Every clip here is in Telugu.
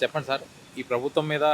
చెప్పండి సార్. ఈ ప్రభుత్వం మీద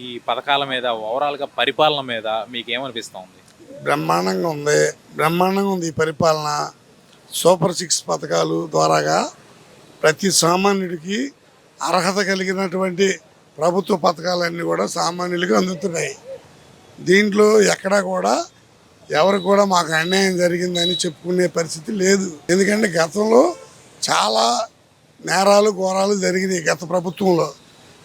ఈ పథకాల మీద ఓవరాల్గా పరిపాలన మీద మీకు ఏమనిపిస్తుంది బ్రహ్మాండంగా ఉంది. బ్రహ్మాండంగా ఉంది ఈ పరిపాలన. సూపర్ సిక్స్ పథకాలు ద్వారాగా ప్రతి సామాన్యుడికి అర్హత కలిగినటువంటి ప్రభుత్వ పథకాలన్నీ కూడా సామాన్యులకి అందుతున్నాయి. దీంట్లో ఎక్కడా కూడా ఎవరు కూడా మాకు అన్యాయం జరిగిందని చెప్పుకునే పరిస్థితి లేదు. ఎందుకంటే గతంలో చాలా నేరాలు ఘోరాలు జరిగినాయి గత ప్రభుత్వంలో.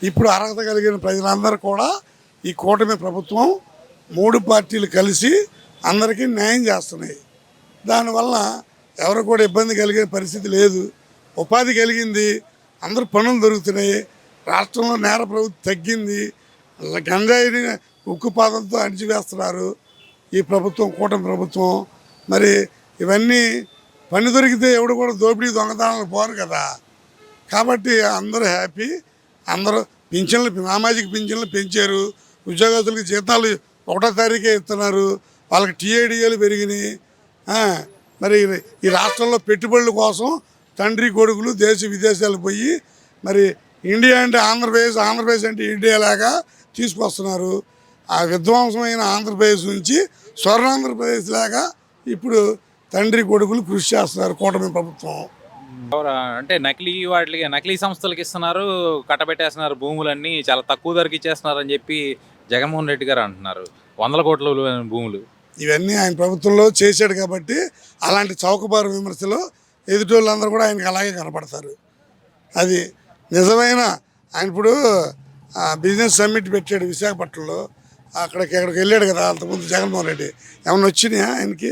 ఇప్పుడు అర్హత కలిగిన ప్రజలందరూ కూడా ఈ కూటమి ప్రభుత్వం మూడు పార్టీలు కలిసి అందరికీ న్యాయం చేస్తున్నాయి. దానివల్ల ఎవరు కూడా ఇబ్బంది కలిగే పరిస్థితి లేదు. ఉపాధి కలిగింది అందరూ పనులు దొరుకుతున్నాయి. రాష్ట్రంలో నేర ప్రభుత్వం తగ్గింది. గంజాయిని ఉక్కుపాదంతో అణిచివేస్తున్నారు ఈ ప్రభుత్వం కూటమి ప్రభుత్వం. మరి ఇవన్నీ పని దొరికితే ఎవడు కూడా దోపిడీ దొంగతనాలు పోరు కదా. కాబట్టి అందరూ హ్యాపీ అందరూ పింఛన్లు సామాజిక పింఛన్లు పెంచారు ఉద్యోగస్తులకి జీతాలు ఒకటో తారీఖే ఇస్తున్నారు వాళ్ళకి టీఏడిఏలు పెరిగినాయి. మరి ఈ రాష్ట్రంలో పెట్టుబడుల కోసం తండ్రి కొడుకులు దేశ విదేశాలు పోయి మరి ఇండియా అంటే ఆంధ్రప్రదేశ్ ఆంధ్రప్రదేశ్ అంటే ఇండియా లాగా తీసుకొస్తున్నారు. ఆ విధ్వంసమైన ఆంధ్రప్రదేశ్ నుంచి స్వర్ణాంధ్రప్రదేశ్ లాగా ఇప్పుడు తండ్రి కొడుకులు కృషి చేస్తున్నారు కూటమి ప్రభుత్వం. అంటే నకిలీ వాటికి నకిలీ సంస్థలకు ఇస్తున్నారు కట్టబెట్టేస్తున్నారు భూములన్నీ చాలా తక్కువ ధరకి ఇచ్చేస్తున్నారు అని చెప్పి జగన్మోహన్ రెడ్డి గారు అంటున్నారు. వందల కోట్ల విలువైన భూములు. ఇవన్నీ ఆయన ప్రభుత్వంలో చేశాడు కాబట్టి అలాంటి చౌకబారు విమర్శలు ఎదుటోళ్ళందరూ కూడా ఆయనకి అలాగే కనపడతారు. అది నిజమైన ఆయన ఇప్పుడు బిజినెస్ సమ్మిట్ పెట్టాడు విశాఖపట్నంలో. అక్కడికి ఎక్కడికి వెళ్ళాడు కదా అంతకుముందు జగన్మోహన్ రెడ్డి. ఏమన్నా వచ్చినాయా ఆయనకి?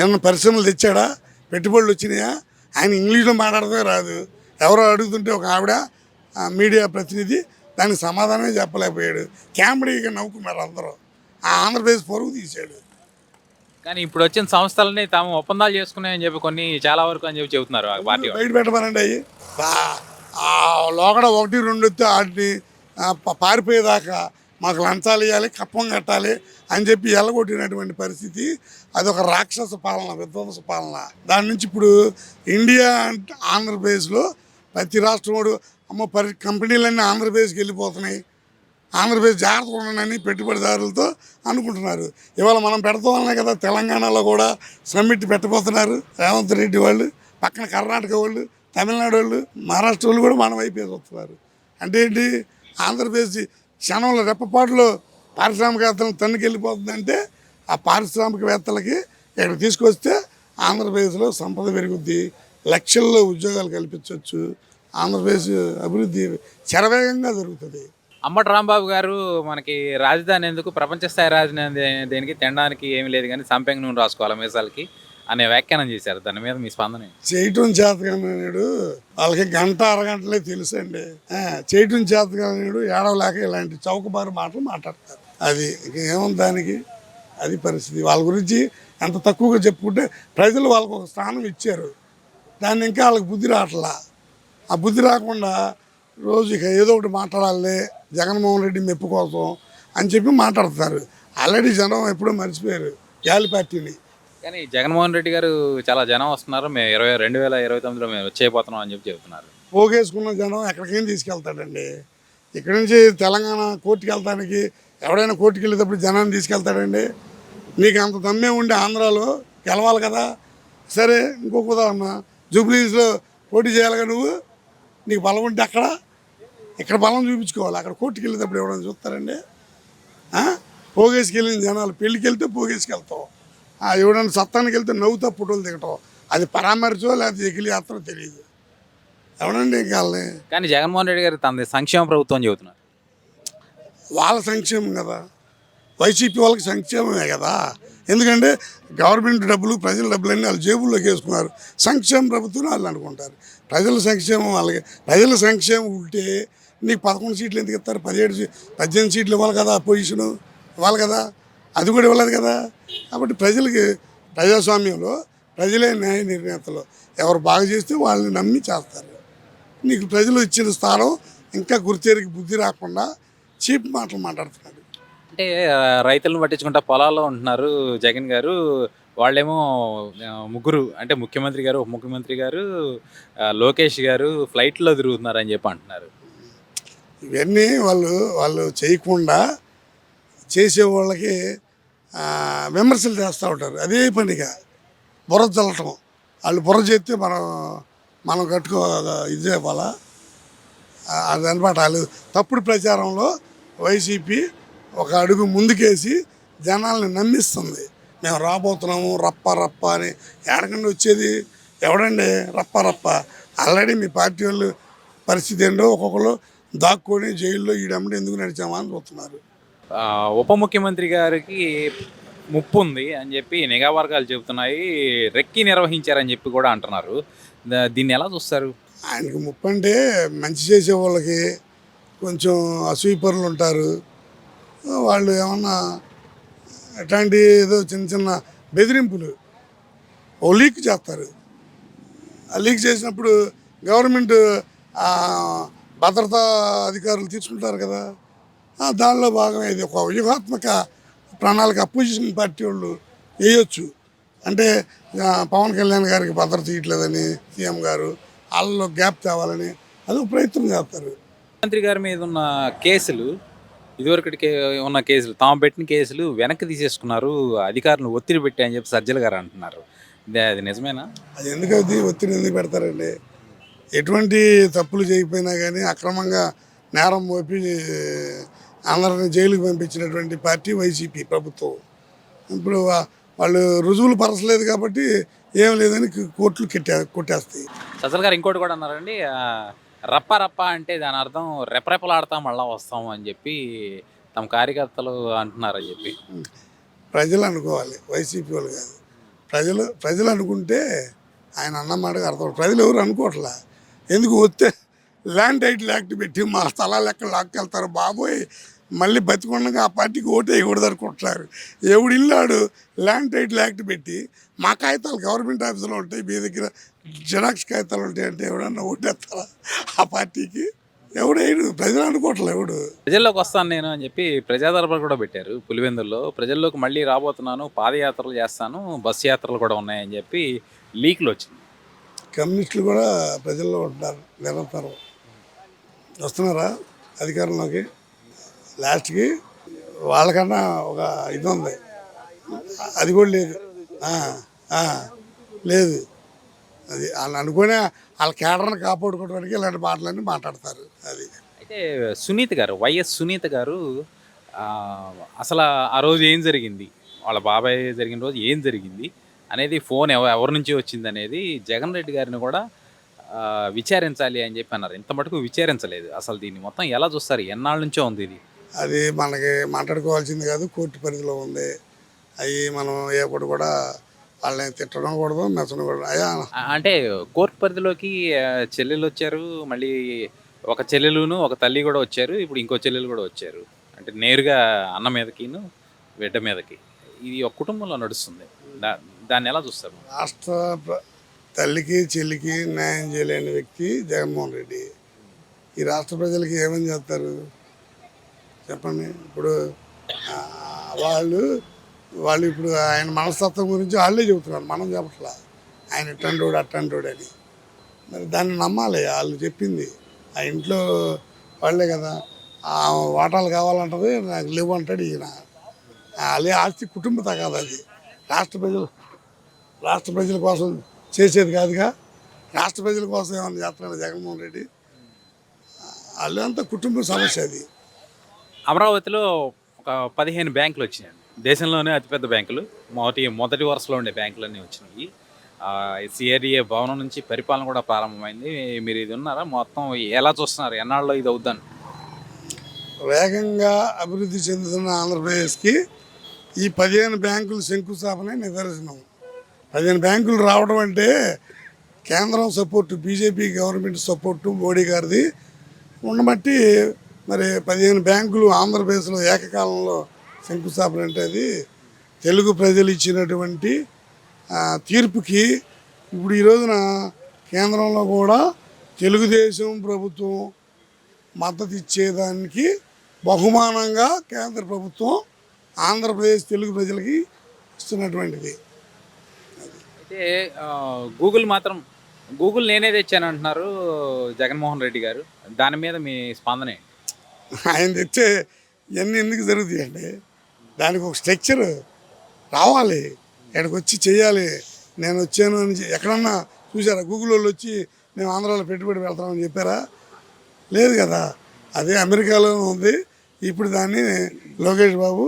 ఏమైనా పరిశ్రమలు తెచ్చాడా? పెట్టుబడులు వచ్చినాయా? ఆయన ఇంగ్లీష్లో మాట్లాడదే రాదు. ఎవరో అడుగుతుంటే ఒక ఆవిడ మీడియా ప్రతినిధి దానికి సమాధానమే చెప్పలేకపోయాడు. కామెడీగా నవ్వుకున్నారు అందరూ. ఆ ఆంధ్రప్రదేశ్ పరువు తీశాడు. కానీ ఇప్పుడు వచ్చిన సంస్థలని తాము ఒప్పందాలు చేసుకున్నాయని చెప్పి కొన్ని చాలా వరకు అని చెప్పి చెబుతున్నారు ఆ పార్టీ వాళ్ళు. బయట పెట్టమనండి లోకడ ఒకటి రెండు వస్తే వాటిని ఆ, ప- పారిపోయేదాకా మాకు లంచాలు ఇవ్వాలి కప్పం కట్టాలి అని చెప్పి ఎల్లగొట్టినటువంటి పరిస్థితి. అది ఒక రాక్షస పాలన విధ్వంస పాలన. దాని నుంచి ఇప్పుడు ఇండియా అంటే ఆంధ్రప్రదేశ్లో ప్రతి రాష్ట్రం వాడు అమ్మ పరి కంపెనీలన్నీ ఆంధ్రప్రదేశ్కి వెళ్ళిపోతున్నాయి. ఆంధ్రప్రదేశ్ జాగ్రత్తగా ఉండనని పెట్టుబడిదారులతో అనుకుంటున్నారు. ఇవాళ మనం పెడతామనే కదా తెలంగాణలో కూడా సమ్మిట్ పెట్టబోతున్నారు. రేవంత్ రెడ్డి వాళ్ళు పక్కన కర్ణాటక వాళ్ళు తమిళనాడు వాళ్ళు మహారాష్ట్ర వాళ్ళు కూడా మన వైపే వస్తున్నారు అంటే ఏంటి? ఆంధ్రప్రదేశ్ క్షణంలో రెప్పపాటులో పారిశ్రామికవేత్తలను తన్నుకెళ్ళిపోతుందంటే ఆ పారిశ్రామికవేత్తలకి ఇక్కడ తీసుకొస్తే ఆంధ్రప్రదేశ్లో సంపద పెరుగుద్ది లక్షల్లో ఉద్యోగాలు కల్పించవచ్చు ఆంధ్రప్రదేశ్ అభివృద్ధి శరవేగంగా జరుగుతుంది. అమ్మటి రాంబాబు గారు మనకి రాజధాని ఎందుకు ప్రపంచ స్థాయి రాజధాని దేనికి తినడానికి ఏమీ లేదు కానీ సంపెంగ నూనె రాసుకోవాలి మీసాలకి? అనే వ్యాఖ్యానం చేశారు. దాని మీద మీ స్పందన చేయటం చేతగానేడు వాళ్ళకి గంట అరగంటలే తెలుసు అండి చేయటం చేతగానేడు ఏడవలేక ఇలాంటి చౌకబారు మాటలు మాట్లాడతారు. అది ఇక ఏముంది దానికి? అది పరిస్థితి. వాళ్ళ గురించి ఎంత తక్కువగా చెప్పుకుంటే ప్రజలు వాళ్ళకు ఒక స్థానం ఇచ్చారు. దాన్ని ఇంకా వాళ్ళకి బుద్ధి రావట్లా? ఆ బుద్ధి రాకుండా రోజు ఇక ఏదో ఒకటి మాట్లాడాలి జగన్మోహన్ రెడ్డి మెప్పు కోసం అని చెప్పి మాట్లాడతారు. ఆల్రెడీ జనం ఎప్పుడో మర్చిపోయారు. జాలి పార్టీని. కానీ జగన్మోహన్ రెడ్డి గారు చాలా జనం వస్తున్నారు. మేము ఇరవై రెండు వేల ఇరవై తొమ్మిదిలో మేము వచ్చేయబోతున్నాం అని చెప్పి చెబుతున్నారు. పోగేసుకున్న జనం ఎక్కడికైనా తీసుకెళ్తాడండి? ఇక్కడి నుంచి తెలంగాణ కోర్టుకి వెళ్తానికి ఎవడైనా కోర్టుకి వెళ్ళేటప్పుడు జనాన్ని తీసుకెళ్తాడండి? నీకు అంత దమ్మే ఉండే ఆంధ్రాలో గెలవాలి కదా? సరే ఇంకొక ఉదాహరణ. జూబ్లీస్లో పోటీ చేయాలిగా నువ్వు? నీకు బలం ఉంటే అక్కడ ఇక్కడ బలం చూపించుకోవాలి. అక్కడ కోర్టుకి వెళ్ళేటప్పుడు ఎవరైనా చూస్తారండి? పోగేసుకెళ్ళిన జనాలు పెళ్ళికి వెళ్తే పోగేసుకెళ్తావు ఆ ఎవడైనా సత్తానికి వెళ్తే నవ్వుతా ఫోటోలు దిగటం. అది పరామర్శో లేకపోతే ఎగిలి యాత్ర తెలియదు. ఎవడండి వాళ్ళని? కానీ జగన్మోహన్ రెడ్డి గారు తనది సంక్షేమ ప్రభుత్వం చెబుతున్నారు. వాళ్ళ సంక్షేమం కదా. వైసీపీ వాళ్ళకి సంక్షేమమే కదా. ఎందుకంటే గవర్నమెంట్ డబ్బులు ప్రజల డబ్బులన్నీ వాళ్ళ జేబుల్లోకి వేసుకున్నారు. సంక్షేమ ప్రభుత్వం వాళ్ళు అనుకుంటారు. ప్రజల సంక్షేమం వాళ్ళకి ప్రజల సంక్షేమం ఉంటే నీకు పదకొండు సీట్లు ఎందుకు ఇస్తారు? పదిహేడు పద్దెనిమిది సీట్లు ఇవ్వాలి కదా పొజిషను ఇవ్వాలి కదా. అది కూడా ఇవ్వలేదు కదా. కాబట్టి ప్రజలకి ప్రజాస్వామ్యంలో ప్రజలే న్యాయ నిర్ణేతలు. ఎవరు బాగా చేస్తే వాళ్ళని నమ్మి చేస్తారు. నీకు ప్రజలు ఇచ్చిన స్థానం ఇంకా గుర్తెరికి బుద్ధి రాకుండా చీప్ మాటలు మాట్లాడుతున్నాడు అంటే రైతులను పట్టించుకుంటా పొలాల్లో ఉంటున్నారు జగన్ గారు. వాళ్ళేమో ముగ్గురు అంటే ముఖ్యమంత్రి గారు ఉప ముఖ్యమంత్రి గారు లోకేష్ గారు ఫ్లైట్లో తిరుగుతున్నారు అని చెప్పి అంటున్నారు. ఇవన్నీ వాళ్ళు వాళ్ళు చేయకుండా చేసే వాళ్ళకి విమర్శలు చేస్తూ ఉంటారు. అదే పనిగా బుర్ర చల్లటం. వాళ్ళు బుర్ర చేస్తే మనం మనం కట్టుకో ఇది ఇవ్వాలా అదనమాట వాళ్ళు తప్పుడు ప్రచారంలో వైసీపీ ఒక అడుగు ముందుకేసి జనాల్ని నమ్మిస్తుంది. మేము రాబోతున్నాము రప్ప రప్ప అని. ఎడకండి వచ్చేది? ఎవడండి? రప్ప రప్ప. ఆల్రెడీ మీ పార్టీ వాళ్ళు పరిస్థితి ఏంటో ఒక్కొక్కరు దాక్కొని జైల్లో ఈడమ్మడి ఎందుకు నడిచామా అని చూస్తున్నారు. ఉప ముఖ్యమంత్రి గారికి ముప్పు ఉంది అని చెప్పి నిఘా వర్గాలు చెబుతున్నాయి. రెక్కి నిర్వహించారని చెప్పి కూడా అంటున్నారు. దీన్ని ఎలా చూస్తారు? ఆయనకి ముప్పు అంటే మంచి చేసే వాళ్ళకి కొంచెం అసూయపరులు ఉంటారు. వాళ్ళు ఏమన్నా ఎట్లాంటి ఏదో చిన్న చిన్న బెదిరింపులు ఓ లీక్ చేస్తారు. ఆ లీక్ చేసినప్పుడు గవర్నమెంట్ భద్రతా అధికారులు తీసుకుంటారు కదా. దానిలో భాగం ఇది ఒక వ్యూహాత్మక ప్రణాళిక అపోజిషన్ పార్టీ వాళ్ళు వేయొచ్చు. అంటే పవన్ కళ్యాణ్ గారికి భద్రత ఇవ్వట్లేదని సీఎం గారు వాళ్ళలో గ్యాప్ తేవాలని అదొక ప్రయత్నం చేస్తారు. మంత్రి గారి మీద ఉన్న కేసులు ఇదివరకటికి ఉన్న కేసులు తాము పెట్టిన కేసులు వెనక్కి తీసేసుకున్నారు అధికారులను ఒత్తిడి పెట్టి అని చెప్పి సజ్జల గారు అంటున్నారు. అది నిజమేనా? అది ఎందుకు అది ఒత్తిడి ఎందుకు పెడతారండి? ఎటువంటి తప్పులు చేయకపోయినా కానీ అక్రమంగా నేరం మోపి అందరిని జైలుకి పంపించినటువంటి పార్టీ వైసీపీ ప్రభుత్వం. ఇప్పుడు వాళ్ళు రుజువులు పరచలేదు కాబట్టి ఏం లేదని కోర్టులు కెట్టే కొట్టేస్తాయి. సజ్జల గారు ఇంకోటి కూడా అన్నారండి రప్ప రప్ప అంటే దాని అర్థం రెపరెపలాడతాం మళ్ళా వస్తాం అని చెప్పి తమ కార్యకర్తలు అంటున్నారని చెప్పి. ప్రజలు అనుకోవాలి వైసీపీ వాళ్ళు కాదు. ప్రజలు ప్రజలు అనుకుంటే ఆయన అన్న మాటకు అర్థం. ప్రజలు ఎవరు అనుకోవట్లా? ఎందుకు వస్తే ల్యాండ్ టైటిల్ యాక్ట్ పెట్టి మా స్థలాలు ఎక్కడ లాక్కెళ్తారు బాబోయ్. మళ్ళీ బతికొండగా ఆ పార్టీకి ఓటు వేయకూడదు అనుకుంటున్నారు. ఎవడు ఇల్లాడు ల్యాండ్ టైటిల్ యాక్ట్ పెట్టి మా కాగితాలు గవర్నమెంట్ ఆఫీసులో ఉంటాయి మీ దగ్గర జిరాక్స్ కాగితాలు ఉంటాయి అంటే ఎవడన్నా ఓటేస్తారా ఆ పార్టీకి? ఎవడు వేయడు ప్రజలు అనుకోవట్లే ఎవడు. ప్రజల్లోకి వస్తాను నేను అని చెప్పి ప్రజాదర్బార్ కూడా పెట్టారు పులివెందుల్లో. ప్రజల్లోకి మళ్ళీ రాబోతున్నాను పాదయాత్రలు చేస్తాను బస్ యాత్రలు కూడా ఉన్నాయని చెప్పి లీక్లు వచ్చింది. కమ్యూనిస్టులు కూడా ప్రజల్లో ఉంటున్నారు నిరంతరం. వస్తున్నారా అధికారంలోకి లాస్ట్కి వాళ్ళకన్నా ఒక ఇది ఉంది. అది కూడా లేదు. లేదు. అది వాళ్ళు అనుకునే వాళ్ళ కేడర్ని కాపాడుకోవడానికి ఇలాంటి మాటలన్నీ మాట్లాడతారు. అది. అయితే సునీత గారు వైఎస్ సునీత గారు అసలు ఆ రోజు ఏం జరిగింది? వాళ్ళ బాబాయ్ జరిగిన రోజు ఏం జరిగింది? అనేది ఫోన్ ఎవ ఎవరి నుంచి వచ్చింది అనేది జగన్ రెడ్డి గారిని కూడా విచారించాలి అని చెప్పి అన్నారు. ఇంత మటుకు విచారించలేదు. అసలు దీన్ని మొత్తం ఎలా చూస్తారు? ఎన్నాళ్ళ నుంచో ఉంది ఇది? అది మనకి మాట్లాడుకోవాల్సింది కాదు కోర్టు పరిధిలో ఉంది. అవి మనం ఎప్పుడు కూడా వాళ్ళని తిట్టడం కూడదు మెచ్చడం కూడదు. అయ్యా అంటే కోర్టు పరిధిలోకి చెల్లెలు వచ్చారు మళ్ళీ ఒక చెల్లెలును ఒక తల్లి కూడా వచ్చారు ఇప్పుడు ఇంకో చెల్లెలు కూడా వచ్చారు. అంటే నేరుగా అన్న మీదకిను బిడ్డ మీదకి. ఇది ఒక కుటుంబంలో నడుస్తుంది. దా దాన్ని ఎలా చూస్తారు? రాష్ట్ర తల్లికి చెల్లికి న్యాయం చేయలేని వ్యక్తి జగన్మోహన్ రెడ్డి. ఈ రాష్ట్ర ప్రజలకి ఏమని చేస్తారు చెప్పండి. ఇప్పుడు వాళ్ళు వాళ్ళు ఇప్పుడు ఆయన మనస్తత్వం గురించి వాళ్ళే చెబుతున్నారు. మనం చెప్పట్లా. ఆయన ఇట్టండోడు అట్టండోడు అని. మరి దాన్ని నమ్మాలి. వాళ్ళు చెప్పింది. ఆ ఇంట్లో వాళ్ళే కదా. ఆ వాటాలు కావాలంటది నాకు లేవు అంటాడు ఈయన. వాళ్ళే ఆస్తి కుటుంబ తగాదు అది. రాష్ట్ర ప్రజలు రాష్ట్ర ప్రజల కోసం చేసేది కాదుగా. రాష్ట్ర ప్రజల కోసం ఏమైనా చేస్తున్నాడు జగన్మోహన్ రెడ్డి? అంతా కుటుంబ సమస్య అది. అమరావతిలో ఒక పదిహేను బ్యాంకులు వచ్చినాయి. దేశంలోనే అతిపెద్ద బ్యాంకులు. మొదటి మొదటి వరుసలో ఉండే బ్యాంకులన్నీ వచ్చినాయి. సిఆర్డిఏ భవనం నుంచి పరిపాలన కూడా ప్రారంభమైంది. మీరు ఇది ఉన్నారా మొత్తం ఎలా చూస్తున్నారు? ఎన్నాళ్ళలో ఇది అవుద్దని? వేగంగా అభివృద్ధి చెందుతున్న ఆంధ్రప్రదేశ్కి ఈ పదిహేను బ్యాంకులు శంకుస్థాపనే నిదర్శనం. పదిహేను బ్యాంకులు రావడం అంటే కేంద్రం support BJP government support Modi గారిది ఉండబట్టి మరి పదిహేను బ్యాంకులు ఆంధ్రప్రదేశ్లో ఏకకాలంలో శంకుస్థాపన అంటే అది తెలుగు ప్రజలు ఇచ్చినటువంటి తీర్పుకి ఇప్పుడు ఈ రోజున కేంద్రంలో కూడా తెలుగుదేశం ప్రభుత్వం మద్దతు ఇచ్చేదానికి బహుమానంగా కేంద్ర ప్రభుత్వం ఆంధ్రప్రదేశ్ తెలుగు ప్రజలకి ఇస్తున్నటువంటిది. అయితే గూగుల్ మాత్రం గూగుల్ నేనే తెచ్చాను అంటున్నారు జగన్మోహన్ రెడ్డి గారు. దాని మీద మీ స్పందన ఆయన తెచ్చే ఇవన్నీ ఎందుకు జరుగుతాయండి దానికి ఒక స్ట్రక్చర్ రావాలి. ఇక్కడికి వచ్చి చేయాలి. నేను వచ్చాను అని ఎక్కడన్నా చూసారా గూగుల్ వాళ్ళు వచ్చి మేము ఆంధ్రాలో పెట్టుబడి వెళ్తామని చెప్పారా? లేదు కదా. అదే అమెరికాలో ఉంది. ఇప్పుడు దాన్ని లోకేష్ బాబు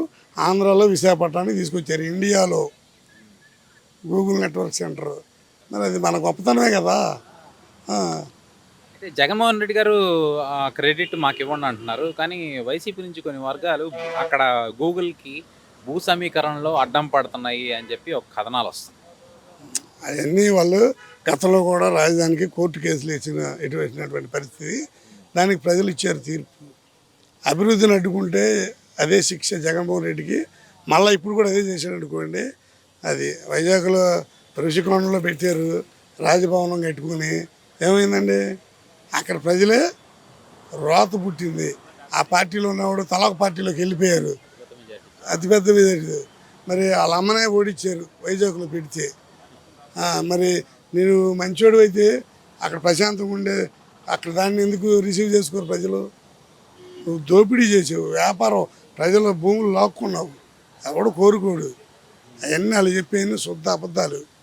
ఆంధ్రాలో విశాఖపట్నానికి తీసుకొచ్చారు. ఇండియాలో. Google network centre. మరి అది మన గొప్పతనమే కదా. జగన్మోహన్ రెడ్డి గారు ఆ క్రెడిట్ మాకు ఇవ్వండి అంటున్నారు. కానీ వైసీపీ నుంచి కొన్ని వర్గాలు అక్కడ గూగుల్కి భూ సమీకరణలో అడ్డం పడుతున్నాయి అని చెప్పి ఒక కథనాలు వస్తున్నాయి. అవన్నీ వాళ్ళు గతంలో కూడా రాజధానికి కోర్టు కేసులు ఇచ్చిన ఇటు వచ్చినటువంటి పరిస్థితి. దానికి ప్రజలు ఇచ్చారు తీర్పు. అభివృద్ధిని అడ్డుకుంటే అదే శిక్ష జగన్మోహన్ రెడ్డికి. మళ్ళీ ఇప్పుడు కూడా అదే చేశాడు అనుకోండి అది వైజాగ్లో ఋషికోణంలో పెట్టారు రాజభవనం కట్టుకుని. ఏమైందండి? అక్కడ ప్రజలే రోత పుట్టింది. ఆ పార్టీలో ఉన్నవాడు తలొక పార్టీలోకి వెళ్ళిపోయారు. అతిపెద్ద మెజారిటీ. మరి వాళ్ళ అమ్మనే ఓడించారు వైజాగ్లో పెడితే. మరి నేను మంచోడు అయితే అక్కడ ప్రశాంతంగా ఉండే అక్కడ దాన్ని ఎందుకు రిసీవ్ చేసుకోరు ప్రజలు? నువ్వు దోపిడీ చేసావు. వ్యాపారం ప్రజల భూములు లాక్కున్నావు. ఎవడు కోరుకోడు. అవన్నీ వాళ్ళు చెప్పేది? శుద్ధ అబద్ధాలు.